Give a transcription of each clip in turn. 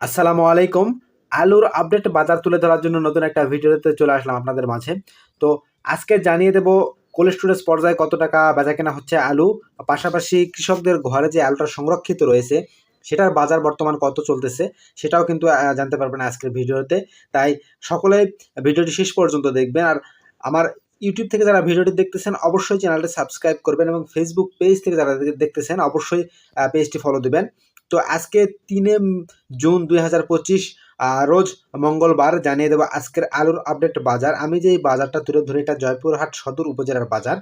আসসালামু আলাইকুম। আলুর আপডেট বাজার তুলে ধরার জন্য নতুন একটা ভিডিওতে চলে আসলাম আপনাদের মাঝে। তো আজকে জানিয়ে দেব কোল্ড স্টোরেজ পর্যায়ে কত টাকা বেচা কেনা হচ্ছে আলু। পাশাপাশি কৃষকদের ঘরে যে আলুটা সংরক্ষিত রয়েছে, সেটার বাজার বর্তমান কত চলতেছে, সেটাও কিন্তু জানতে পারবেন আজকের ভিডিওতে। তাই সকলে ভিডিওটি শেষ পর্যন্ত দেখবেন। আর আমার ইউটিউব থেকে যারা ভিডিওটি দেখতেছেন, অবশ্যই চ্যানেলটি সাবস্ক্রাইব করবেন এবং ফেসবুক পেজ থেকে যারা দেখতেছেন, অবশ্যই পেজটি ফলো দিবেন। তো আজকে তিনে জুন দুই হাজার পঁচিশ রোজ মঙ্গলবার জানিয়ে দেবো আজকের আলুর আপডেট বাজার। আমি যে বাজারটা তুলে ধরি, এটা জয়পুরহাট সদর উপজেলার বাজার।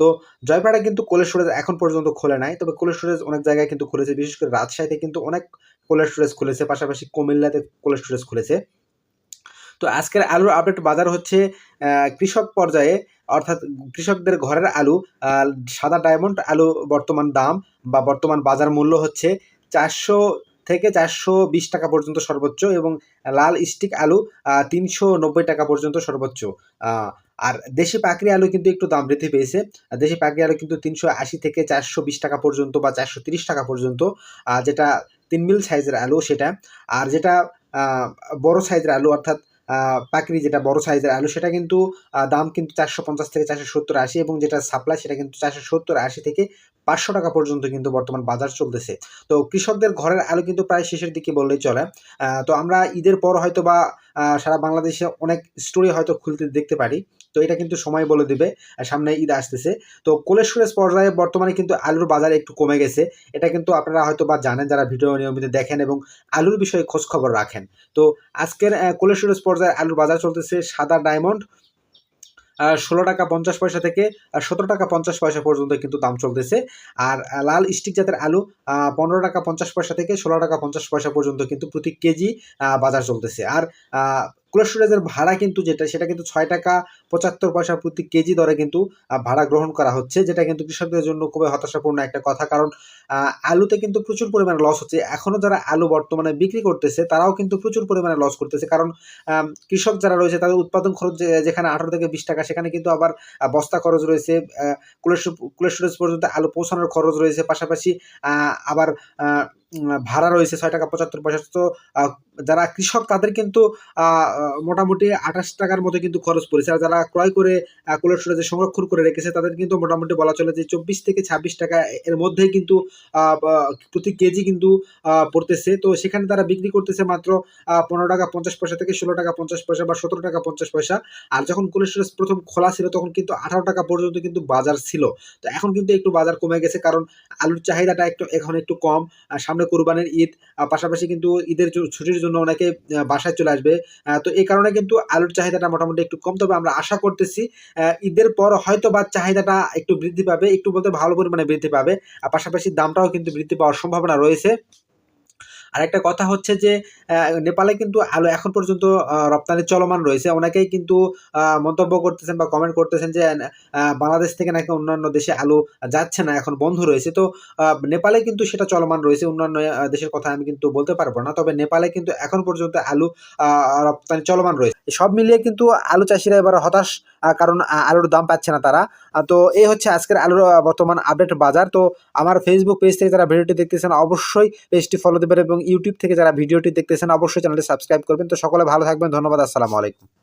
তো জয়পাড়া কিন্তু কোল্ড স্টোরেজ এখন পর্যন্ত খোলে নাই, তবে কোল্ড স্টোরেজ অনেক জায়গায় কিন্তু খুলেছে, বিশেষ করে রাজশাহীতে কিন্তু অনেক কোল্ড স্টোরেজ খুলেছে, পাশাপাশি কুমিল্লাতে কোল্ড স্টোরেজ খুলেছে। তো আজকের আলুর আপডেট বাজার হচ্ছে কৃষক পর্যায়ে, অর্থাৎ কৃষকদের ঘরের আলু সাদা ডায়মন্ড আলু বর্তমান দাম বা বর্তমান বাজার মূল্য হচ্ছে চারশো থেকে চারশো বিশ টাকা পর্যন্ত সর্বোচ্চ এবং লাল স্টিক আলু তিনশো নব্বই টাকা পর্যন্ত সর্বোচ্চ। আর দেশি পাকড়ি আলু কিন্তু একটু দাম বৃদ্ধি পেয়েছে। দেশি পাকড়ি আলু কিন্তু তিনশো আশি থেকে চারশো বিশ টাকা পর্যন্ত বা চারশো তিরিশ টাকা পর্যন্ত যেটা তিন মিল সাইজের আলু সেটা। আর যেটা বড়ো সাইজের আলু, অর্থাৎ পাকড়ি যেটা বড় সাইজের আলু, সেটা কিন্তু দাম কিন্তু চারশো পঞ্চাশ থেকে চারশো সত্তর আশি এবং যেটা সাপ্লাই সেটা কিন্তু চারশো সত্তর আশি থেকে পাঁচশো টাকা পর্যন্ত কিন্তু বর্তমান বাজার চলতেছে। তো কৃষকদের ঘরের আলু কিন্তু প্রায় শেষের দিকে বললেই চলে। তো আমরা ঈদের পর হয়তো বা সারা বাংলাদেশে অনেক স্টোরি হয়তো খুলতে দেখতে পারি। তো এটা কিন্তু সময় বলে দিবে। সামনে ঈদ আসতেছে। তো স্টোরেজ পর্যায়ে বর্তমানে কিন্তু আলুর বাজার একটু কমে গেছে। এটা কিন্তু আপনারা হয়তো বা জানেন, যারা ভিডিও নিয়মিত দেখেন এবং আলুর বিষয়ে খোঁজ খবর রাখেন। তো আজকের স্টোরেজ পর্যায়ে আলুর বাজার চলতেছে সাদা ডায়মন্ড ষোলো টাকা পঞ্চাশ পয়সা থেকে সতেরো টাকা পঞ্চাশ পয়সা পর্যন্ত কিন্তু দাম চলতেছে। আর লাল স্টিক জাতের আলু পনেরো টাকা পঞ্চাশ পয়সা থেকে ষোলো টাকা পঞ্চাশ পয়সা পর্যন্ত কিন্তু প্রতি কেজি বাজার চলতেছে। আর কোল্ড স্টোরেজের ভাড়া কিন্তু যেটা, সেটা কিন্তু ছয় টাকা পঁচাত্তর পয়সা প্রতি কেজি দরে কিন্তু ভাড়া গ্রহণ করা হচ্ছে, যেটা কিন্তু কৃষকদের জন্য খুবই হতাশাপূর্ণ একটা কথা। কারণ আলুতে কিন্তু প্রচুর পরিমাণে লস হচ্ছে। এখনও যারা আলু বর্তমানে বিক্রি করতেছে, তারাও কিন্তু প্রচুর পরিমাণে লস করতেছে। কারণ কৃষক যারা রয়েছে, তাদের উৎপাদন খরচ যেখানে আঠারো থেকে বিশ টাকা, সেখানে কিন্তু আবার বস্তা খরচ রয়েছে কোল্ড স্টোরেজ পর্যন্ত আলু পৌঁছানোর খরচ রয়েছে। পাশাপাশি আবার ভাড়া রয়েছে ছয় টাকা পঁচাত্তর পয়সা। তো যারা কৃষক তাদের কিন্তু মোটামুটি আঠাশ টাকার মতো কিন্তু খরচ পড়েছে। আর যারা ক্রয় করে কোল্ড স্টোরেজে সংরক্ষণ করে রেখেছে, তাদের কিন্তু মোটামুটি বলা চলে যে চব্বিশ থেকে ছাব্বিশ টাকা এর মধ্যে কিন্তু প্রতি কেজি কিন্তু পড়তেছে। তো, সেখানে তারা বিক্রি করতেছে মাত্র পনেরো টাকা পঞ্চাশ পয়সা থেকে ষোলো টাকা পঞ্চাশ পয়সা বা সতেরো টাকা পঞ্চাশ পয়সা। আর যখন কোল্ড স্টোরেজ প্রথম খোলা ছিল, তখন কিন্তু আঠারো টাকা পর্যন্ত কিন্তু বাজার ছিল। তো, এখন কিন্তু একটু বাজার কমে গেছে, কারণ আলুর চাহিদাটা একটু, এখন একটু কম। আর সামনে কোরবানির ঈদ পাশাপাশি কিন্তু ঈদের ছুটির জন্য অনেকে বাসায় চলে আসবে। তো এই কারণে কিন্তু আলুর চাহিদাটা মোটামুটি একটু কম। তবে আমরা আশা করতেছি ঈদের পর হয়তো বা চাহিদাটা একটু বৃদ্ধি পাবে, একটু বলতে ভালো পরিমাণে বৃদ্ধি পাবে। আর পাশাপাশি দামটাও কিন্তু বৃদ্ধি পাওয়ার সম্ভাবনা রয়েছে। আর একটা কথা হচ্ছে যে নেপালে কিন্তু আলু এখন পর্যন্ত রপ্তানি চলমান রয়েছে। অনেকেই কিন্তু মন্তব্য করতেছেন বা কমেন্ট করতেছেন যে বাংলাদেশ থেকে নাকি অন্যান্য দেশে আলু যাচ্ছে না, এখন বন্ধ রয়েছে। তো নেপালে কিন্তু সেটা চলমান রয়েছে, অন্যান্য দেশের কথা আমি কিন্তু বলতে পারব না। তবে নেপালে কিন্তু এখন পর্যন্ত আলু রপ্তানি চলমান রয়েছে। সব মিলিয়ে কিন্তু আলু চাষিরা এবার হতাশ কারণ আলুর দাম পাচ্ছে না তারা। তো এই হচ্ছে আজকের আলুর বর্তমান আপডেট বাজার। তো আমার ফেসবুক পেজ থেকে যারা ভিডিওটি দেখতেছেন, অবশ্যই পেজটি ফলো দেবেন এবং ইউটিউব থেকে যারা ভিডিওটি দেখতেছেন, অবশ্যই চ্যানেলটি সাবস্ক্রাইব করবেন। তো সকলে ভালো থাকবেন। ধন্যবাদ। আসসালামু আলাইকুম।